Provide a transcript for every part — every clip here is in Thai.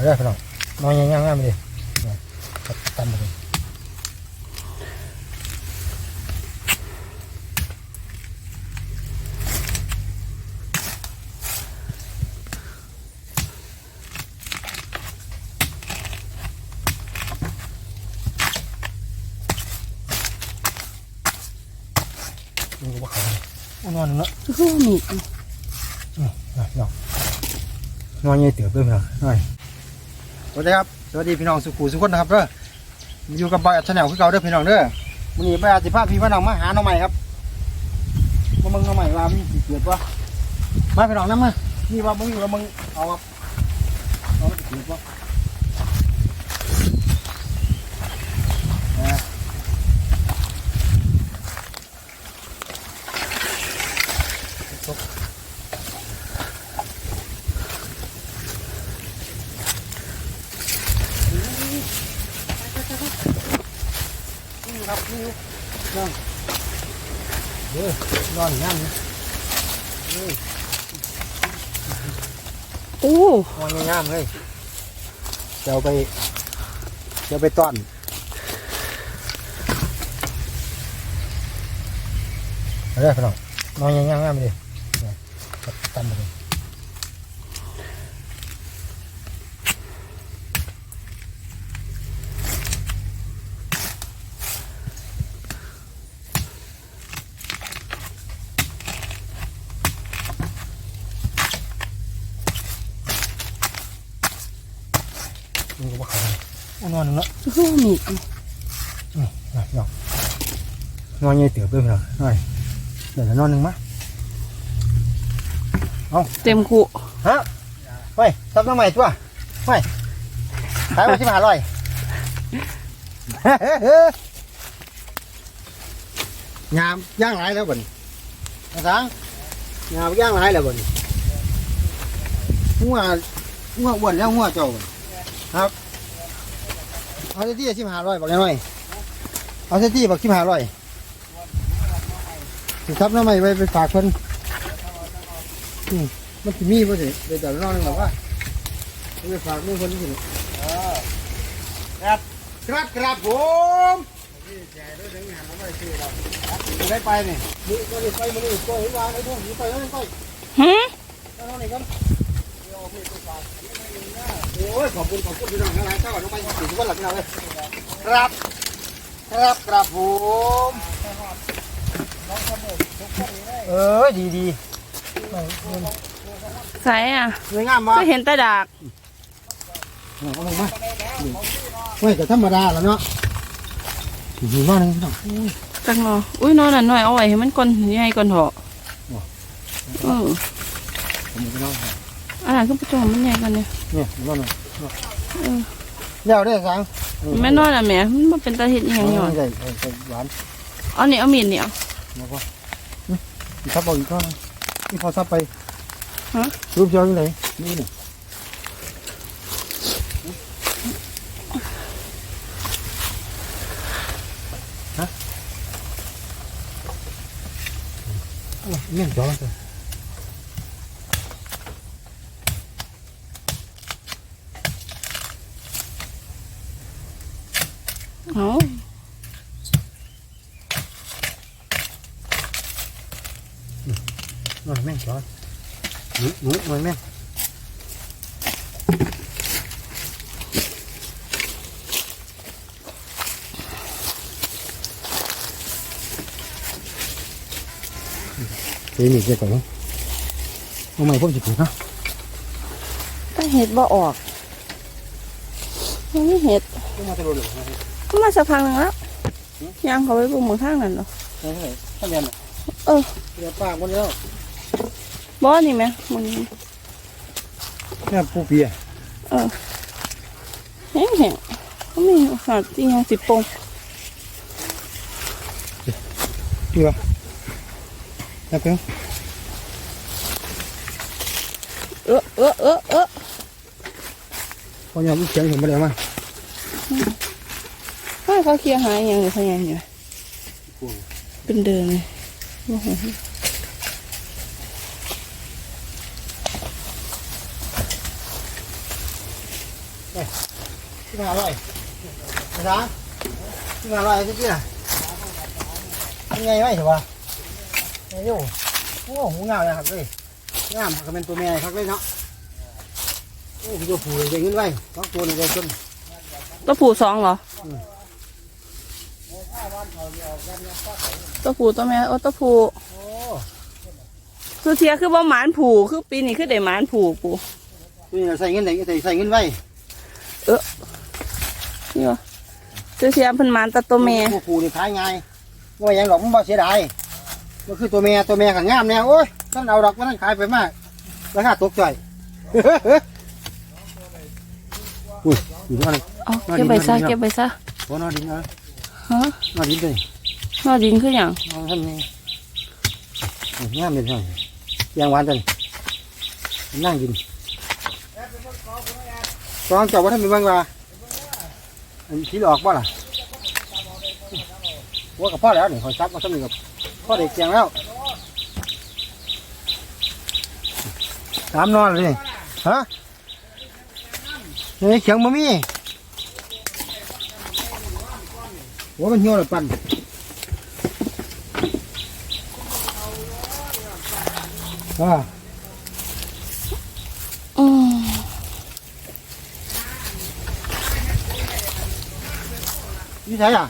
เอาได้พี่น้องนอนยังยังง่ายไปเลยเนี่ยตันไปเลยดูว่าเขานอนเนาะคือมีนอนนอนยี่เตือบด้วยพี่น้องหน่อย สวัสดีครับสวัสดีพี่น้องสุขุสุขคนนะครับเด้ออยู่กับบอยอัดชาแนลคือเก่าเด้อพี่น้องเด้อวันนี้บอยอัดสิภาพี่พี่น้องมาหาหน่อใหม่ครับมามึงหน่อใหม่ว่ามีสิเกิดวะมาพี่น้องน้ำมานี่ว่ามึงอยู่ว่ามึงเอาครับเอาสิเกิดวะ ครับนี่นั่งเด้อร้อนนั่งนะเฮ้ยโอ้นอนงามเลยเดี๋ยวไปเดี๋ยวไปต้อนเด้อพี่น้องนอนงามๆเลยเนี่ยตันไปเลย ดูว่าเขา นอนเนาะคือมีนอนนอนยี่เตือบด้วยพี่น้องหน่อยเดี๋ยวนอนหนึ่งมั้ยเต็มคุฮะเฮ้ยซับน้ำใหม่ตัวเฮ้ยขายไปที่มหาลอยงามย่างหลายแล้วบ่นนะสังงามย่างหลายแล้วบ่นหัวหัวอ้วนแล้วหัวเจ้าบ่นครับ เอาเส้นที่ชิมหาร้อยบอกหน่อยเอาเส้นที่บอกชิมหาร้อยสิครับน้ำใหม่ไปไปฝากคนอืมมันจะมีป่ะสิเดี๋ยวจะนอนหรอกว่าไปฝากมือคนนี้สิครับครับครับผมได้ไปนี่มือก็ได้ไปมือก็เห็นวางไอ้พวกนี้ไปแล้วไปหืมแล้วนี่กัน โอ้ยขอบคุณขอบคุณพี่น้องทั้งหลายเจ้าน้องไปถึงวันหลังเราเลยครับ ครับครับผมเออดีดีใส่อะสวยงามมากก็เห็นแตาดากเอาลงมาไม่แต่ธรรมดาแล้วเนาะดีมากเลยพี่น้องจังเนาะอุ้ยนอนน่ะหน่อยเอาไว้ให้มันก่อนใหญ่ก่อนเถอะเออผมจะน อนอันนั้นก็ประจอมมันใหญ่กันเนี่ยเนี่ยนอนเออเดี๋ยวได้สังแม่นอนอะแม่มันบ่เป็นตาเห็ดอีหยังหย่อนใหญ่ใหญ่หวานเอานี่เอามีดนี่เอาแล้วก็ซับเอาอีกก้อนนี่พอซับไปฮะรูปเจ้าอยู่ไหนนี่นี่ฮะเนี่ยจอเลย เอา นอนแม่งจอหนูหนูนอนแม่งเดี๋ยวนี่เดี๋ยวก่อนเนาะเอาใหม่พ่นสิผิดเนาะตาเห็ดบ่ออกมันไม่เห็ดก็มาจะโดนหรือไงก็มาสักพักหนึงแล้วยางเขาไปบุ่มบางทางนั่นเนาะเฮ้ยท่านเรียนอะเออเรียนป้าคนเดียว บ่นี่แม่มึงแม่ปูเปียเออแห้งแห้งๆก็มีโอกาสที่ยังสิปงดีป่ะนับเพิ่งเออเออเออเออพอยอมเสียงเห็นมาแล้วมั้งให้เขาเคลียร์หายยังหรือเขายังอยู่เป็นเดินเลยโอ้โห ที่มาอร่อยภาษาที่มาอร่อยที่นี่ยังไงไม่ถือว่าไอ้ยูโอ้หูงามเลยครับเลยงามก็เป็นตัวแม่ครับเลยเนาะโอ้ตัวผู้เลยเงินไว้สองตัวนี่เลยจนตัวผู้สองเหรออตัวผู้ตัวแม่โอ้ตัวผู้โอ้สุเทียคือบ่หมานผูคือปีนี้คือได้หมานผูปูตัวนี้ใส่เงินไหนใส่ใส่เงินไว้ นี่วะสุเทียเพิ่นหมานแตตัวแม่ตัวผู้นี่ขายง่ายว่าอย่างหรอกมันบ่เสียดายมันคือตัวแม่ตัวแม่ขังงามแน่โอ้ยท่านเอาดอกมันนั่นขายไปมากราคาตกใจอยอุ้ยอยู่ที่ไหนเอาเก็บไปซะเก็บไปซะโอ้นอดินเออฮะนอดินเลยนอดินคือหยังเอาท่านนี่งามเป็นไงยางหวานจังนั่งกิน ตอนเจับว่าท่านมีบ้างว่าอันที่ออกบ่ล่ะว่ากับพ่อแล้วนี่คอยซับมาสมิกับพ่อเด็กเจียงแล้วสามนอนเลยฮะนี่เขียงมามีว่ามันเหี่ยวหรือปั่นอ่า อืม นี่ ใช่อะ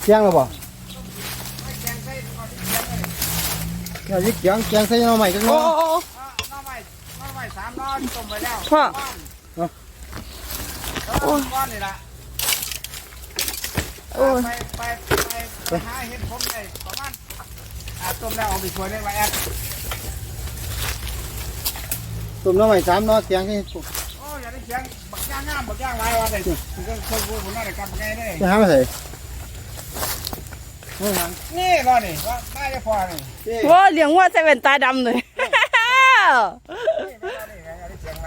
เจียงแล้วบ่อย่ายึกเจียงเจียงใส่หน่อใหม่กันโอ้เนาะ โอ้โอ้น้องใหม่น้องใหม่สามนอนต้มไปแล้วพ่อโอ้ยก้อนนี่ละโอ้ยไปไปไปไปหาเห็ดผมเลยประมาณอ่าต้มแล้วเอาไปช่วยเรียกว่าแอดตุ่มหน่อใหม่สามหน่อเจียงที่โอ้ยอย่าได้ เสียงบักย่างงามบักย่างไรวะเด็กก็คนรู้คนนั้นได้กำไงได้จะหามาใส่ไม่หันนี่รอนี่ว่าได้จะพอนี่ที่โว้เลี้ยงวัวใส่แว่นตาดำเลยนี่ไม่รอนี่ไงอย่าได้เสียงไหม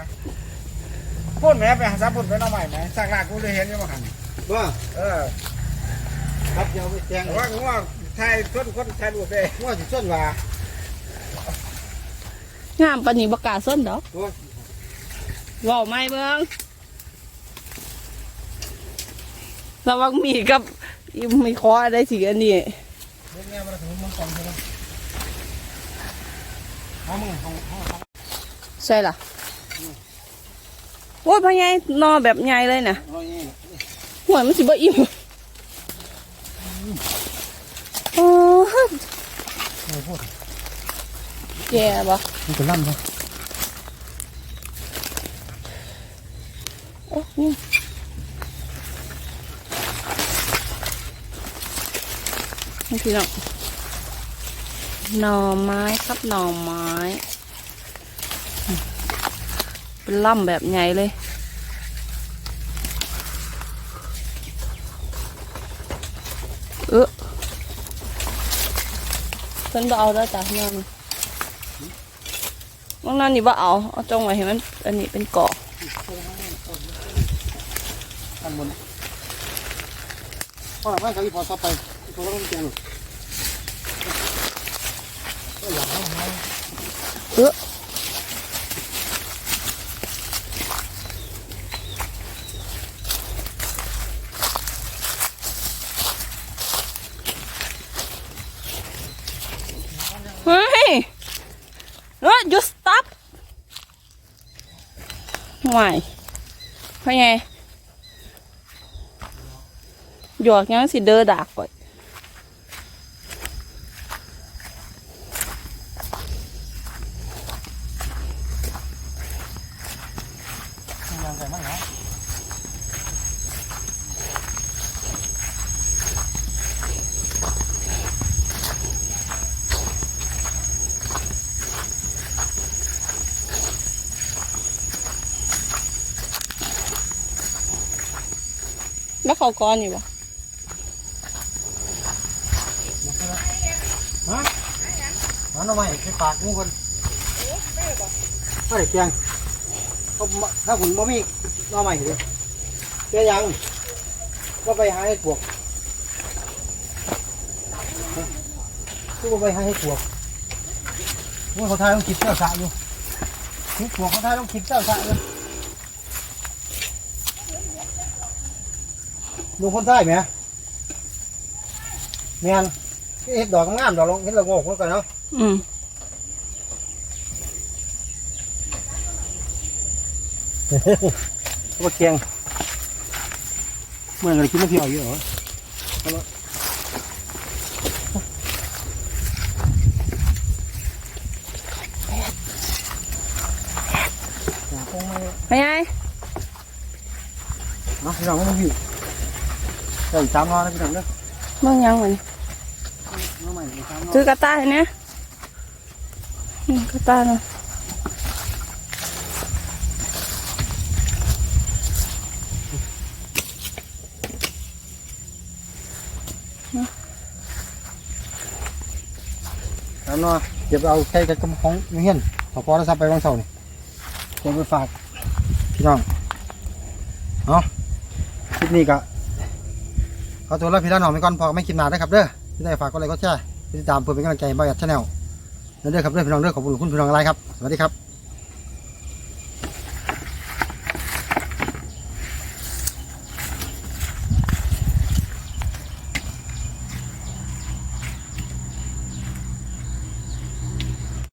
พูดแม่ไปหาซับพูดไปน้องใหม่ไหมสักหลักกูเลยเห็นอยู่มาหันว่าเออครับเดี๋ยวไปเจียงแต่ว่ากูว่าไทยทุนคนไทยดูเซ่ว่าสิส้นว่างามปานนี้บ่กล้าส้นดอก โอ้ยเว้าไม่เบิ่งระวังมีกับอีมีคออะไรสิอันนี้ใช่หมเอามึงเอาเอาเอาใช่ล่ะโอ้ยพ่อใหญ่นอแบบใหญ่เลยนะเอาอย่างนี้หัวมันสิบ่อิ่มโอ้ยเอาพูดแก่บ่มันจะล่ำเนาะ โอ้นี่นี่ พี่น้องหน่อไม้ครับหน่อไม้เป็นล่ำแบบใหญ่เลยเออเพิ่นบ่เอาแล้จ้ะย้อนบางนั้นนี่บ่เอาเอาจงไว้ให้มันอันนี้เป็นเกาะอันบนพ่อหลังบ้านเขาอีพอซับไปเขาต้องเจียงหรอก เออเฮ้ยเฮ้ย you stop ห่วยเพราะไงหยอกยังสิเดอดากก่อน งานใส่มั่งเหรอ แล้วเขาก้อนอยู่ปะฮะหาหน่อไม้ไปปากงูคนไม่ได้เจียงเขาถ้าคุณบ่มีหน่อไม้เลยเจียยังก็ไปหาให้ปวกคือบ่ไปหาให้ปวกมือเขาทายต้องคิดเจ้าสะอยู่นี่ปวกเขาทายต้องคิดเจ้าสะอยู่ ลุงคนใต้ไหมแมนเห็ดดอกงามๆดอกลงเห็ดละโงกคนกันเนาะอืมตัวเกียงเมื่อไงกินน้ำเพียวอยู่เหรอเอาละอย่าคงไม่ไปไงเนาะพี่น้องไม่ต้อง หิวใส่สามนอนนะพี่น้องเด้อเบิ่งยังมันน้องใหม่สามนอนซื้อกระต่ายเนี่ยอืมกระต่ายเนาะสามนอนเก็บเอาใกล้กับของเฮียนพอพอแล้วซับไปวางเสานี่เก็บไปฝากพี่น้องเนาะคลิปนี้ก็ ขอตัวละพี่ลาน้องไปก่อนพอไม่คิดนานนะครับเด้อที่ได้ฝากก็เลยก็แช่ติดตามเพื่อเป็นกำลังใจให้บ้านชาแนลนั่นเด้อครับเด้อพี่น้องเด้อขอบคุณคุณพี่น้องอะไรครับสวัสดีครับ